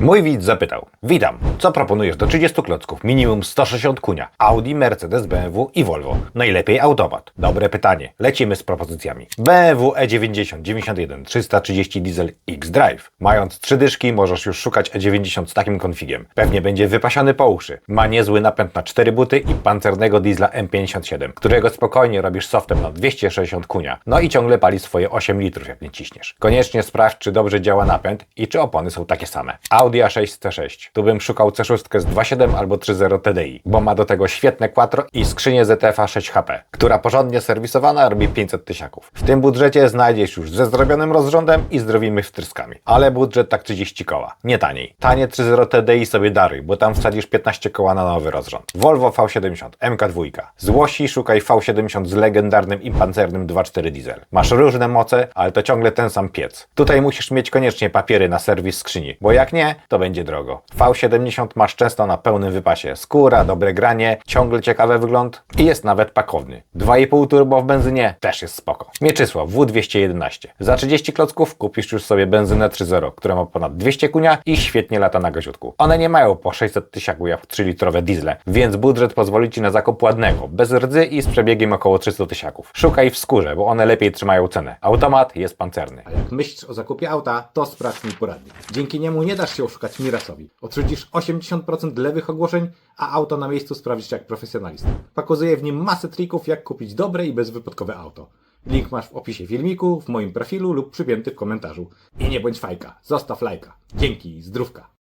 Mój widz zapytał, witam, co proponujesz do 30 klocków, minimum 160 kunia, Audi, Mercedes, BMW i Volvo, najlepiej automat. Dobre pytanie, lecimy z propozycjami. BMW E90, 91, 330 diesel X-Drive. Mając trzy dyszki możesz już szukać E90 z takim konfigiem. Pewnie będzie wypasiony po uszy. Ma niezły napęd na 4 buty i pancernego diesla M57, którego spokojnie robisz softem na 260 kunia. No i ciągle pali swoje 8 litrów jak nie ciśniesz. Koniecznie sprawdź, czy dobrze działa napęd i czy opony są takie same. Audi A6 C6. Tu bym szukał C6 z 2.7 albo 3.0 TDI, bo ma do tego świetne quattro i skrzynię ZF-a 6HP, która porządnie serwisowana robi 500 tysiaków. W tym budżecie znajdziesz już ze zrobionym rozrządem i zdrowimi wtryskami. Ale budżet tak 30 koła, nie taniej. Tanie 3.0 TDI sobie daruj, bo tam wsadzisz 15 koła na nowy rozrząd. Volvo V70, MK2. Z Łosi szukaj V70 z legendarnym i pancernym 2.4 diesel. Masz różne moce, ale to ciągle ten sam piec. Tutaj musisz mieć koniecznie papiery na serwis skrzyni, bo jak nie, to będzie drogo. V70 masz często na pełnym wypasie. Skóra, dobre granie, ciągle ciekawy wygląd i jest nawet pakowny. 2,5 turbo w benzynie też jest spoko. Mieczysław W211. Za 30 klocków kupisz już sobie benzynę 3.0, która ma ponad 200 kunia i świetnie lata na gaziutku. One nie mają po 600 tysiaków jak 3-litrowe diesle, więc budżet pozwoli Ci na zakup ładnego, bez rdzy i z przebiegiem około 300 tysiaków. Szukaj w skórze, bo one lepiej trzymają cenę. Automat jest pancerny. A jak myślisz o zakupie auta, to sprawdź mój poradnik. Dzięki niemu nie dasz się oszukać Mirasowi. Odrzucisz 80% lewych ogłoszeń, a auto na miejscu sprawdzisz jak profesjonalista. Pokazuję w nim masę trików, jak kupić dobre i bezwypadkowe auto. Link masz w opisie filmiku, w moim profilu lub przypięty w komentarzu. I nie bądź fajka, zostaw lajka. Dzięki, zdrówka.